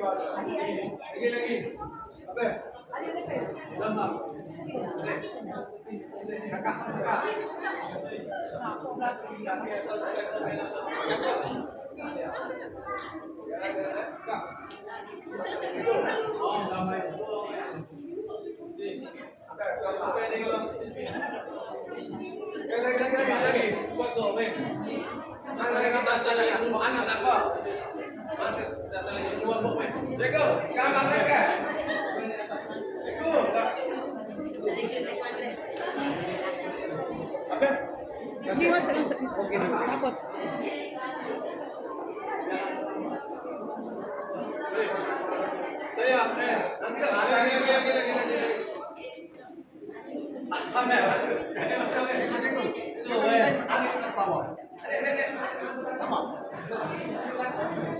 Lagi lagi. Apa? Lama. Kakak masuk kak. Kak. Oh, lama. Apa yang dia Lagi lagi lagi lagi. Buat tu, weh. Mana lagi atas sana yang rumah anak tak apa. Datang lagi semua buk weh. Cikgu, kamar mereka. Cikgu. Apa? Hindi masuk masuk. Takut. Saya, eh, nanti dah. Lagi lagi lagi lagi lagi lagi. Apa ya, masuk. Itu weh. Aku kunci ni tak kira. Kenapa dia? Ready, play. Satu, dua, tiga. Apa Mai, masuk?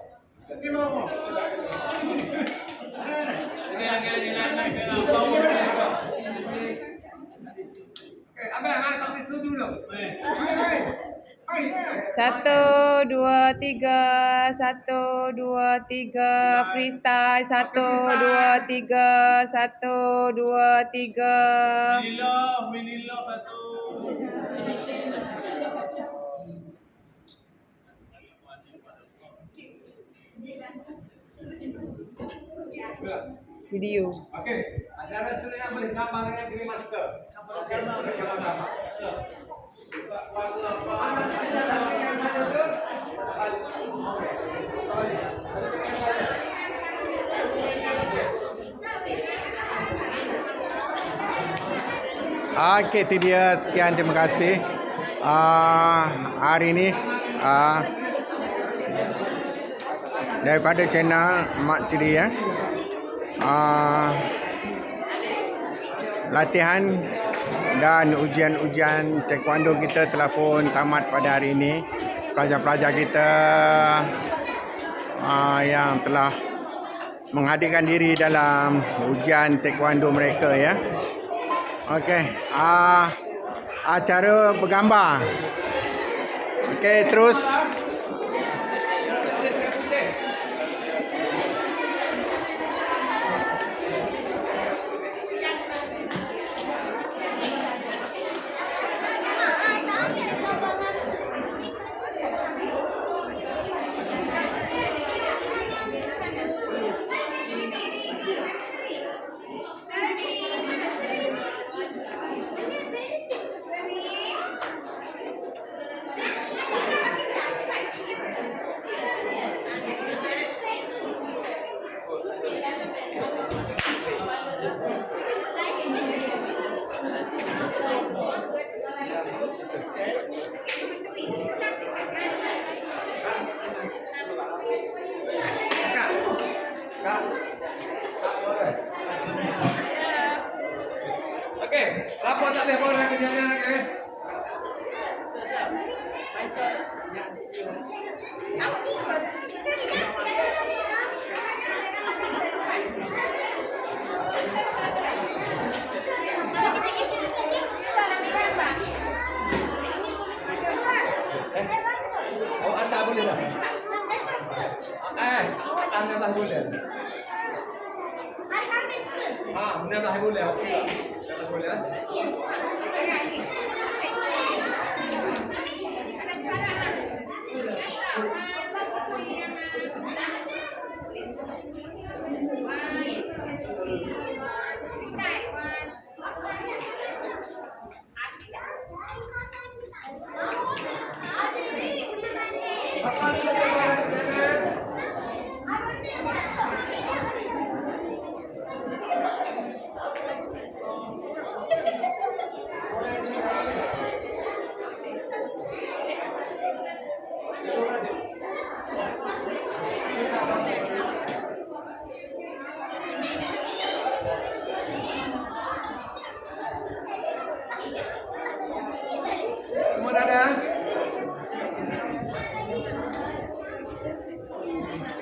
Satu, dua, tiga. Satu, dua, tiga. Freestyle. Satu, dua, tiga. Satu, dua, tiga. Minillah, minillah satu. Video. Okey, acara seterusnya boleh gambar dengan Green Master. Siapa. Okey, itu dia. Sekian, terima kasih. Uh, hari ini uh, daripada channel Mak Siri ya. Uh, latihan dan ujian-ujian taekwondo kita telah pun tamat pada hari ini. Pelajar-pelajar kita uh, yang telah menghadirkan diri dalam ujian taekwondo mereka ya. Okey, ah acara bergambar. Okey, terus Siapa tak boleh bawa kerjanya okey? Oh, anda boleh tak? Eh, anda tak boleh. Ah, anda tak boleh. Okey. Tak boleh. eh? Apa yang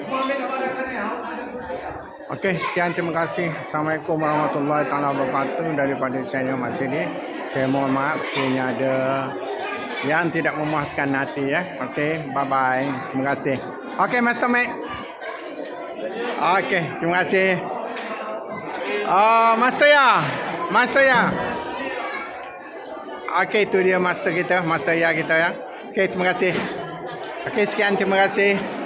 boleh bawa kerjanya? Okey, sekian terima kasih. Assalamualaikum warahmatullahi taala wabarakatuh daripada channel Mak Sini. Saya mohon maaf sekiranya ada yang tidak memuaskan hati ya. Okey, bye bye. Terima kasih. Okey, Master Mek. Okey, terima kasih. Oh, Master ya. Master ya. Okey, itu dia master kita, master ya kita ya. Okey, terima kasih. Okey, sekian terima kasih.